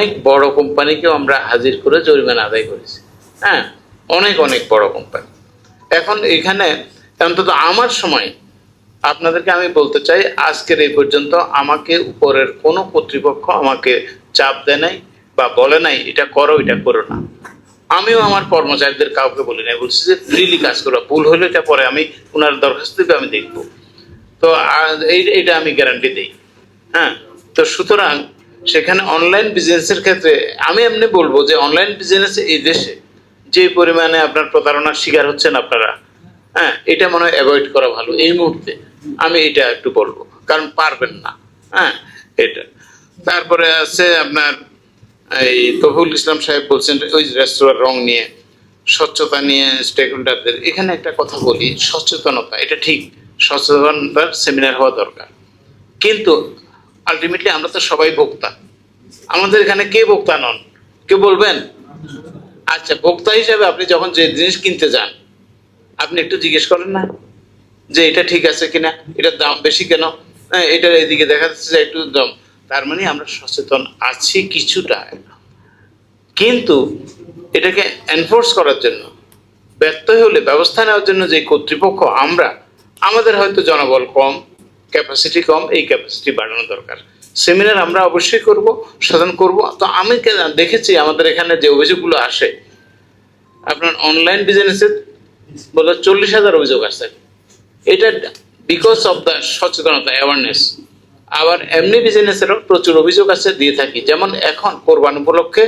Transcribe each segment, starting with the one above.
অনেক বড় কোম্পানিকেও আমরা হাজির করে জরিমানা আদায় করেছি। হ্যাঁ অনেক অনেক বড় কোম্পানি। এখন এখানে অন্তত আমার সময়, আপনাদেরকে আমি বলতে চাই, আজকের এই পর্যন্ত আমাকে উপরের কোনো কর্তৃপক্ষ আমাকে চাপ দেয় নাই বা বলে নাই, এটা করো এটা করো না। আমিও আমার কর্মচারীদের কাউকে বলি নাই, বলছি যে ফ্রিলি কাজ করো, ভুল হলে এটা পরে আমি ওনার দরখাস্ত দিবে আমি দেখব। তো এই এইটা আমি গ্যারান্টি দিই। হ্যাঁ তো সুতরাং সেখানে অনলাইন বিজনেসের ক্ষেত্রে আমি এমনি বলব যে অনলাইন বিজনেস এই দেশে যে পরিমাণে আপনার প্রতারণার শিকার হচ্ছেন আপনারা হ্যাঁ এটা মনে হয় অ্যাভয়েড করা ভালো। এই মুহূর্তে আমি এটা একটু বলব, কারণ পারবেন না হ্যাঁ এটা। তারপরে আছে আপনার এই তফুল ইসলাম সাহেব বলছেন ওই রেস্তোরাঁর রং নিয়ে, স্বচ্ছতা নিয়ে স্টেক হোল্ডারদের এখানে একটা কথা বলি, সচেতনতা, এটা ঠিক, সচেতনতার সেমিনার হওয়া দরকার। কিন্তু আলটিমেটলি আমরা তো সবাই ভোক্তা। আমাদের এখানে কে ভোক্তা নন? কে বলবেন? আচ্ছা ভোক্তা হিসাবে আপনি যখন যে জিনিস কিনতে যান, আপনি একটু জিজ্ঞেস করেন না যে এটা ঠিক আছে কিনা, এটার দাম বেশি কেন? হ্যাঁ এটার এদিকে দেখা যাচ্ছে যে একটু দাম। তার মানে আমরা সচেতন আছি কিছুটা। কিন্তু এটাকে এনফোর্স করার জন্য, ব্যর্থ হলে, ব্যবস্থা নেওয়ার জন্য যে কর্তৃপক্ষ, আমরা, আমাদের হয়তো জনবল কম ক্যাপাসিটি কম, এই ক্যাপাসিটি বাড়ানো দরকার। সেমিনার আমরা অবশ্যই করব, সাধন করব। তো আমি দেখেছি আমাদের এখানে যে অভিযোগগুলো আসে, আপনার অনলাইন বিজনেসে বলে চল্লিশ হাজার অভিযোগ আসে এটা বিকজ অফ দ্য সচেতনতা অ্যাওয়ারনেস আবার এমনি বিজনেসেরও প্রচুর অভিযোগ আছে দিয়ে থাকি। যেমন এখন কোরবান উপলক্ষে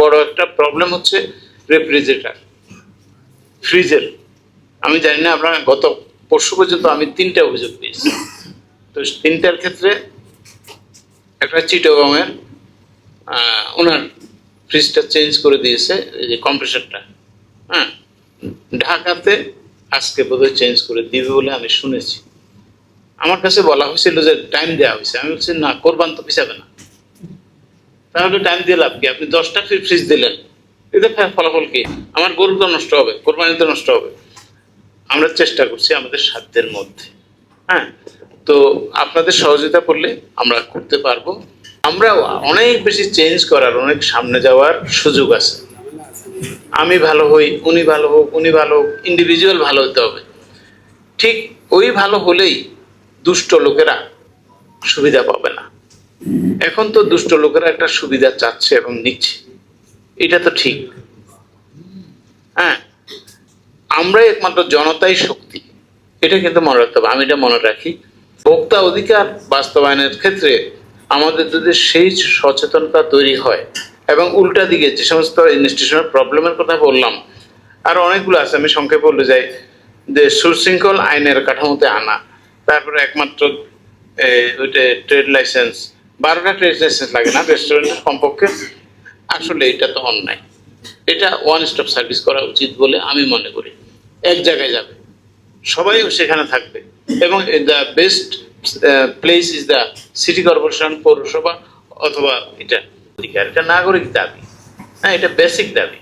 বড় একটা প্রবলেম হচ্ছে রেফ্রিজারেটার ফ্রিজের আমি জানি না আপনার গত পরশু পর্যন্ত আমি তিনটা অভিযোগ পেয়েছি তো তিনটার ক্ষেত্রে একটা চিটগংয়ের আহ, ওনার ফ্রিজটা চেঞ্জ করে দিয়েছে এই যে কম্প্রেসারটা হ্যাঁ? ঢাকাতে আজকে বোধহয় চেঞ্জ করে দিবে বলে আমি শুনেছি। আমার কাছে বলা হয়েছিল যে টাইম দেওয়া হয়েছে। আমি বলছি না কোরবান তো পিছাবে না। তাহলে টাইম দিয়ে লাভ কি? আপনি দশটা ফ্রিজ দিলেন। এতে ফলাফল কি? আমার গরু তো নষ্ট হবে কোরবানি তো নষ্ট হবে। আমরা চেষ্টা করছি আমাদের সাধ্যের মধ্যে হ্যাঁ? তো আপনাদের সহযোগিতা করলে আমরা করতে পারব। আমরা অনেক বেশি চেঞ্জ করার, অনেক সামনে যাওয়ার সুযোগ আছে। আমি ভালো হই, উনি ভালো হোক, উনি ভালো হোক ইন্ডিভিজুয়াল ভালো হতে হবে। ঠিক ওই ভালো হলেই দুষ্ট লোকেরা সুবিধা পাবে না। এখন তো দুষ্ট লোকেরা একটা সুবিধা চাচ্ছে এবং নিচ্ছে। এটা তো ঠিক। হ্যাঁ আমরাই একমাত্র জনতাই শক্তি। এটা কিন্তু মনে রাখতে হবে। আমি এটা মনে রাখি। ভোক্তা অধিকার বাস্তবায়নের ক্ষেত্রে আমাদের যদি সেই সচেতনতা তৈরি হয় এবং উল্টা দিকে যে সমস্ত ইনস্টিটিউশনাল প্রবলেমের কথা বললাম, আর অনেকগুলো আছে, আমি সংক্ষেপে বলে যাই, যে সুশৃঙ্খল আইনের কাঠামোতে আনা, তারপরে একমাত্র ওইটা ট্রেড লাইসেন্স, বারোটা ট্রেড লাইসেন্স লাগে না রেস্টুরেন্টের কমপক্ষে, আসলে এটা তো অন্যায়। এটা ওয়ান স্টপ সার্ভিস করা উচিত বলে আমি মনে করি। এক জায়গায় যাবে, সবাই সেখানে থাকবে। এবং the best place is the city corporation পৌরসভা অথবা এটা অধিকার, এটা নাগরিক দাবি। হ্যাঁ এটা বেসিক দাবি।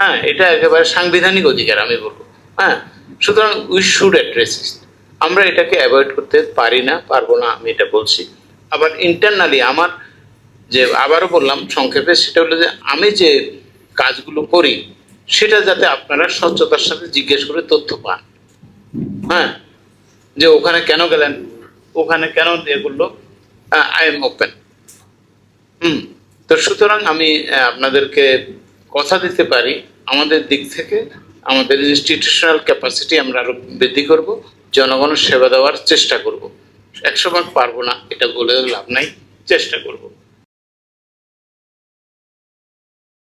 হ্যাঁ এটা একেবারে সাংবিধানিক অধিকার, আমি বলব। হ্যাঁ সুতরাং উই শুড অ্যাড্রেস আমরা এটাকে অ্যাভয়েড করতে পারি না, পারব না, আমি এটা বলছি। আবার ইন্টারনালি আমার যে, আবারও বললাম, সংক্ষেপে সেটা হলো যে, আমি যে কাজগুলো করি, সেটা যাতে আপনারা স্বচ্ছতার সাথে জিজ্ঞেস করে তথ্য পান। হ্যাঁ যে ওখানে কেন গেলেন? ওখানে কেন দিয়ে করল আই এম ওপেন হুম। তো সুতরাং আমি আপনাদেরকে কথা দিতে পারি। আমাদের দিক থেকে, আমাদের ইনস্টিটিউশনাল ক্যাপাসিটি আমরা আরও বৃদ্ধি করব, জনগণের সেবা দেওয়ার চেষ্টা করব। একশো ভাগ পারব না, এটা বলে লাভ নাই, চেষ্টা করব।